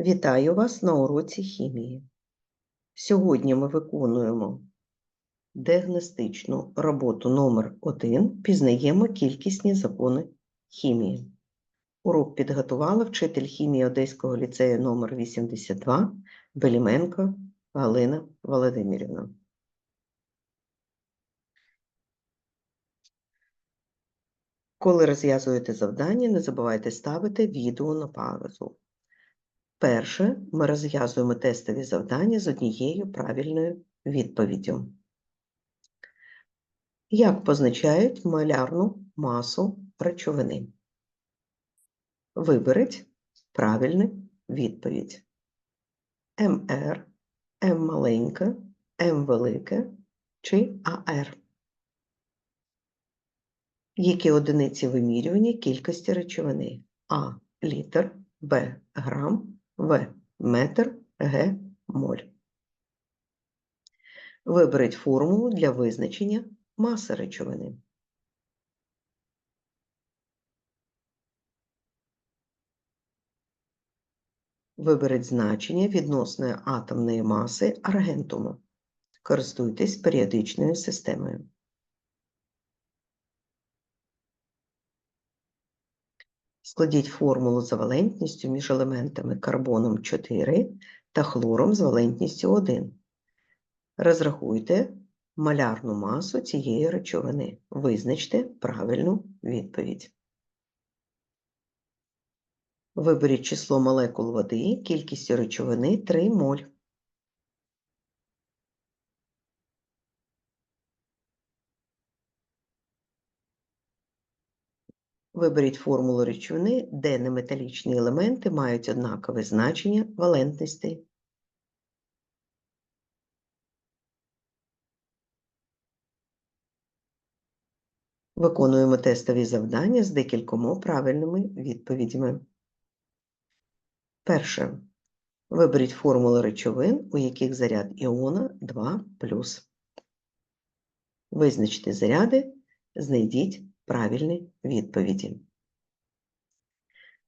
Вітаю вас на уроці хімії. Сьогодні ми виконуємо діагностичну роботу номер 1 Пізнаємо кількісні закони хімії. Урок підготувала вчитель хімії Одеського ліцею номер 82 Беліменко Галина Володимирівна. Коли розв'язуєте завдання, не забувайте ставити відео на паузу. Перше, ми розв'язуємо тестові завдання з однією правильною відповіддю. Як позначають малярну масу речовини? Виберіть правильну відповідь. МР, М маленьке, М велике чи АР. Які одиниці вимірювання кількості речовини? А. Літр, Б. Грам, В. Метр, Г. Моль. Виберіть формулу для визначення маси речовини. Виберіть значення відносної атомної маси аргентуму. Користуйтесь періодичною системою. Складіть формулу за валентністю між елементами карбоном 4 та хлором з валентністю 1. Розрахуйте малярну масу цієї речовини. Визначте правильну відповідь. Виберіть число молекул води кількістю речовини 3 моль. Виберіть формулу речовини, де неметалічні елементи мають однакове значення валентності. Виконуємо тестові завдання з декількома правильними відповідями. Перше. Виберіть формули речовин, у яких заряд іона 2 Визначте заряди, знайдіть правильні відповіді.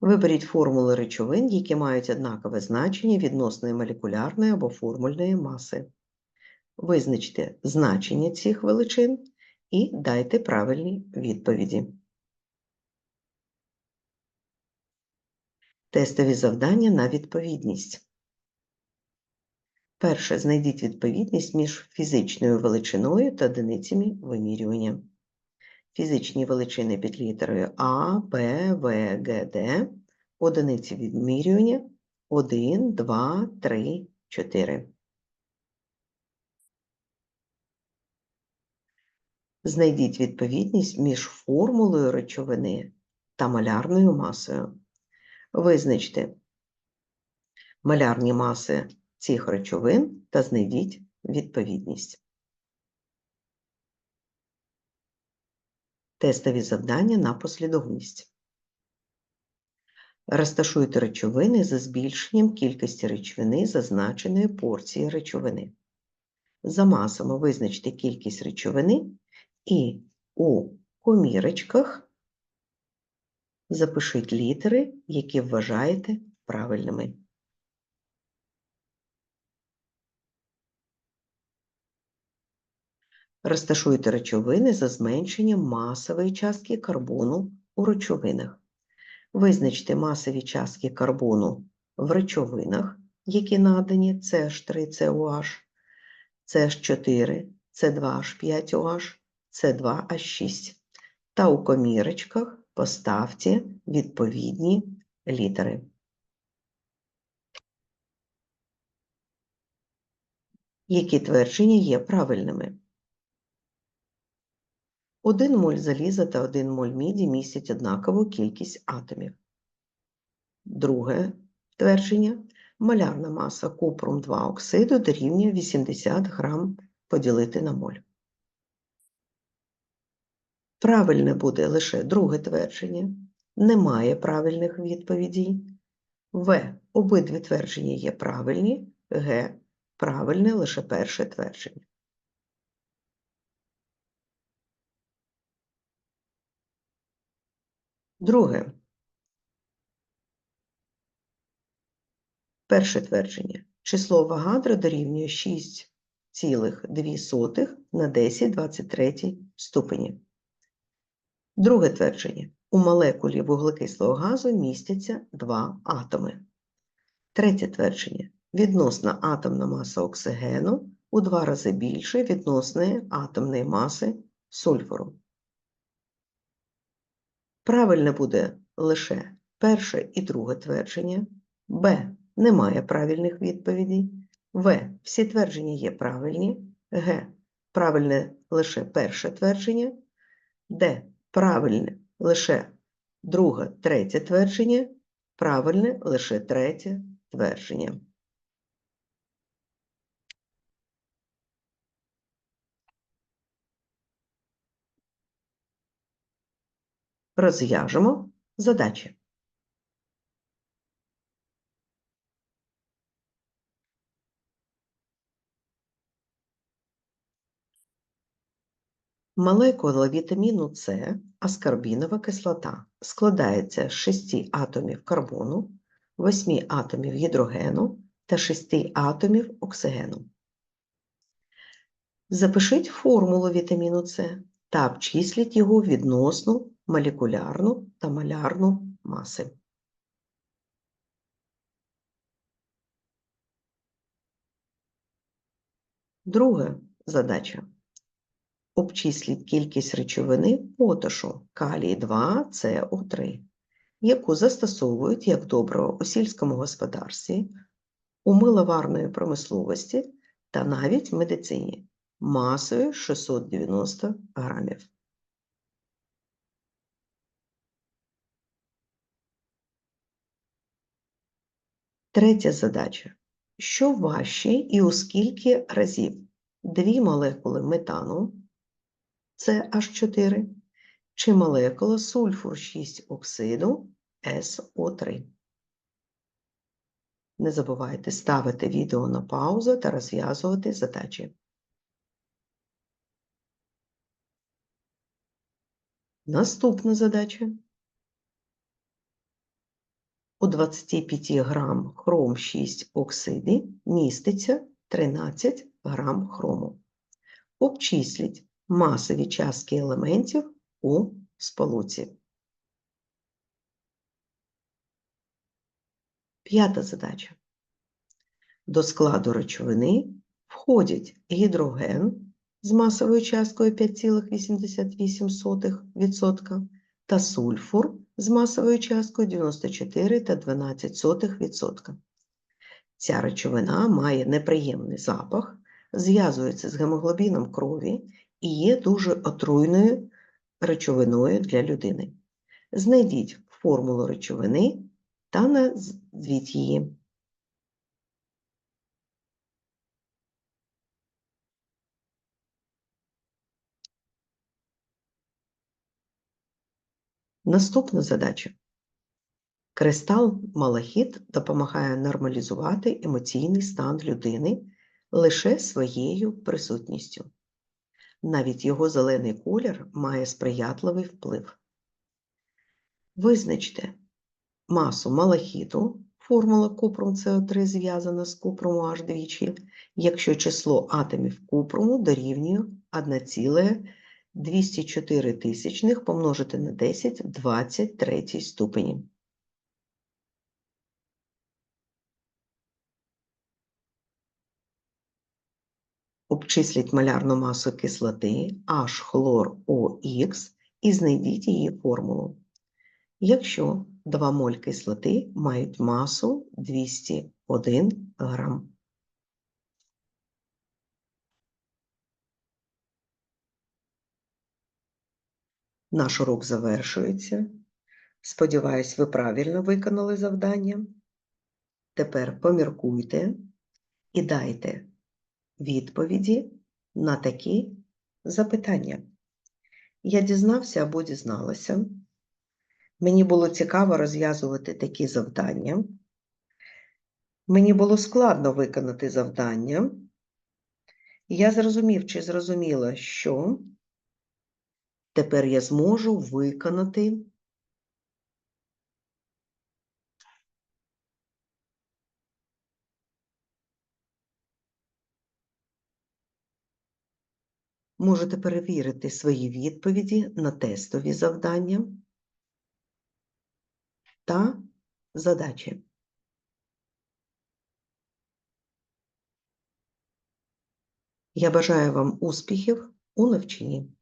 Виберіть формули речовин, які мають однакове значення відносної молекулярної або формульної маси. Визначте значення цих величин і дайте правильні відповіді. Тестові завдання на відповідність. Перше. Знайдіть відповідність між фізичною величиною та одиницями вимірювання. Фізичні величини під літерою А, Б, В, Г, Д, одиниці відмірювання 1, 2, 3, 4. Знайдіть відповідність між формулою речовини та малярною масою. Визначте малярні маси цих речовин та знайдіть відповідність. Тестові завдання на послідовність. Розташуйте речовини за збільшенням кількості речовини зазначеної порції речовини. За масами визначте кількість речовини і у комірочках запишіть літери, які вважаєте правильними. Розташуйте речовини за зменшенням масової частки карбону у речовинах. Визначте масові частки карбону в речовинах, які надані CH3COH, CH4, C2H5OH, C2H6. Та у комірочках поставте відповідні літери. Які твердження є правильними? 1 моль заліза та 1 моль міді містять однакову кількість атомів. Друге твердження. Малярна маса купрум 2 оксиду дорівнює 80 грам поділити на моль. Правильне буде лише друге твердження. Немає правильних відповідей. В. Обидві твердження є правильні. Г. Правильне лише перше твердження. Друге. Перше твердження. Число Авогадро дорівнює 6,2 на 10 23 ступені. Друге твердження. У молекулі вуглекислого газу містяться два атоми. Третє твердження. Відносна атомна маса оксигену у два рази більше відносної атомної маси сульфуру. Правильне буде лише перше і друге твердження. Б. Немає правильних відповідей. В. Всі твердження є правильні. Г. Правильне лише перше твердження. Д. Правильне лише друге, третє твердження. Правильне лише третє твердження. Розв'яжемо задачі. Молекула вітаміну С, аскорбінова кислота, складається з 6 атомів карбону, 8 атомів гідрогену та 6 атомів оксигену. Запишіть формулу вітаміну С та обчисліть його відносну молекулярну та малярну маси. Друга задача. Обчисліть кількість речовини потошу калій 2 СО3, яку застосовують як добриво у сільському господарстві, у миловарної промисловості та навіть в медицині масою 690 грамів. Третя задача. Що важче і у скільки разів дві молекули метану CH4 чи молекула сульфур 6 оксиду SO3? Не забувайте ставити відео на паузу та розв'язувати задачі. Наступна задача. У 25 грам хром 6 оксиди міститься 13 грам хрому. Обчисліть масові частки елементів у сполуці. П'ята задача. До складу речовини входять гідроген з масовою часткою 5,88% та сульфур з масовою часткою 94 та 12%. Ця речовина має неприємний запах, зв'язується з гемоглобіном крові і є дуже отруйною речовиною для людини. Знайдіть формулу речовини та назвіть її. Наступна задача. Кристал малахіт допомагає нормалізувати емоційний стан людини лише своєю присутністю. Навіть його зелений колір має сприятливий вплив. Визначте масу малахіту, формула купрум СО3 зв'язана з купруму аж двічі, якщо число атомів купруму дорівнює 1,204 тисячних помножити на 10 в 23 ступені. Обчисліть малярну масу кислоти H хлор і знайдіть її формулу. Якщо 2 моль кислоти мають масу 201 грам. Наш урок завершується. Сподіваюсь, ви правильно виконали завдання. Тепер поміркуйте і дайте відповіді на такі запитання. Я дізнався або дізналася. Мені було цікаво розв'язувати такі завдання. Мені було складно виконати завдання. Я зрозумів чи зрозуміла, що Тепер я зможу виконати можете перевірити свої відповіді на тестові завдання та задачі. Я бажаю вам успіхів у навчанні.